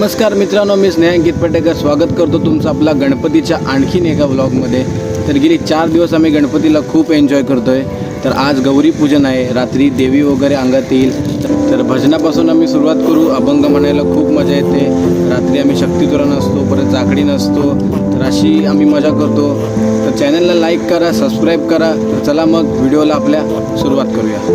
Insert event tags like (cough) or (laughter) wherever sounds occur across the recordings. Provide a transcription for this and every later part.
नमस्कार मित्रांनो मी स्नेहांकित गीतपटेकर स्वागत करतो तुमचं आपला गणपतीच्या आणखीन एका ब्लॉगमध्ये तर गेली चार दिवस आम्ही गणपतीला खूप एन्जॉय करतो आहे तर आज गौरी पूजन आहे. रात्री देवी वगैरे अंगात येईल. तर- भजनापासून आम्ही सुरुवात करू. अभंग म्हणायला खूप मजा येते. रात्री आम्ही शक्तितुरा असतो परत जाकडी नसतो. तर अशी आम्ही मजा करतो. तर चॅनलला लाईक करा सबस्क्राईब करा. तर चला मग व्हिडिओला आपल्या सुरुवात करूया.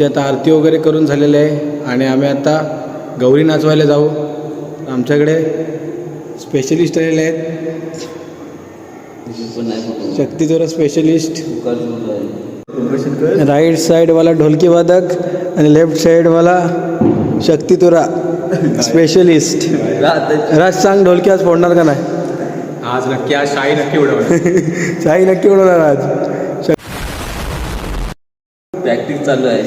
आमची आता आरती वगैरे करून झालेली आहे आणि आम्ही आता गौरी नाचवायला जाऊ. आमच्याकडे स्पेशलिस्ट आलेले आहेत. शक्तिचोरा स्पेशलिस्ट राईट साईडवाला ढोलकी वादक आणि लेफ्ट साईडवाला शक्तितुरा स्पेशलिस्ट राज सांग ढोलकी आज फोडणार का नाही? आज नक्की आज शाही नक्की उडवणार. (laughs) शाही नक्की उडवणार आज. प्रॅक्टिस चालू आहे.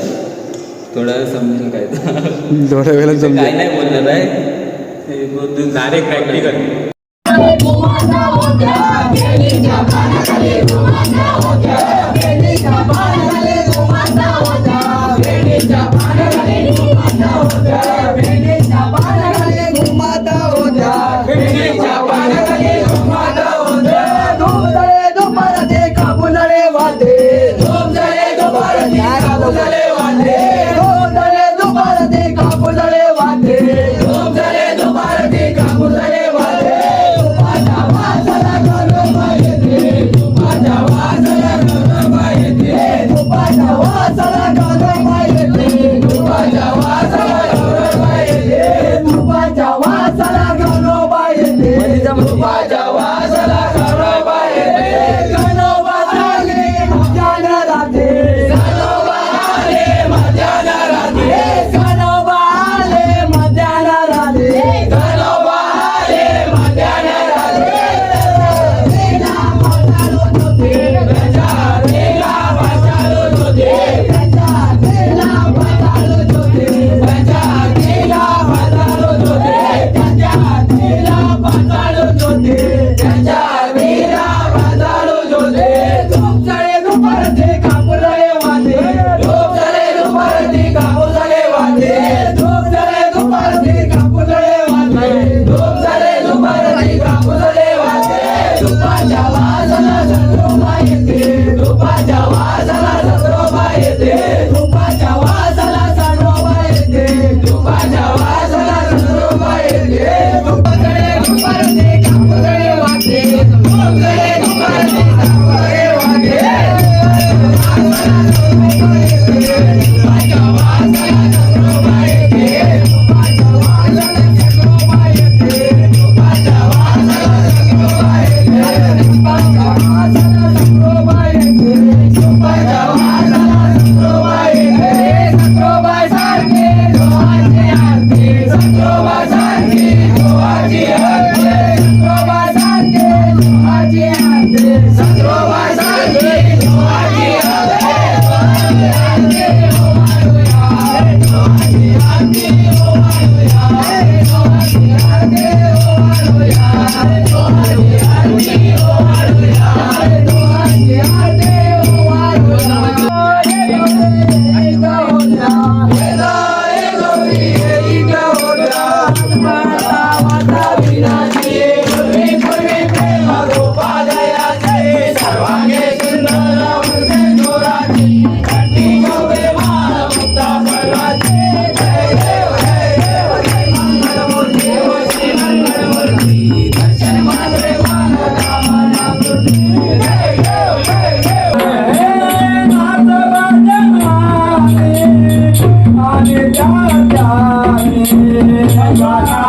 थोडा वेळ समजेल काय तर थोड्या वेळेला समजेल काय नाही बोलणार आहे. प्रॅक्टिकल तुका जावा जन মাথা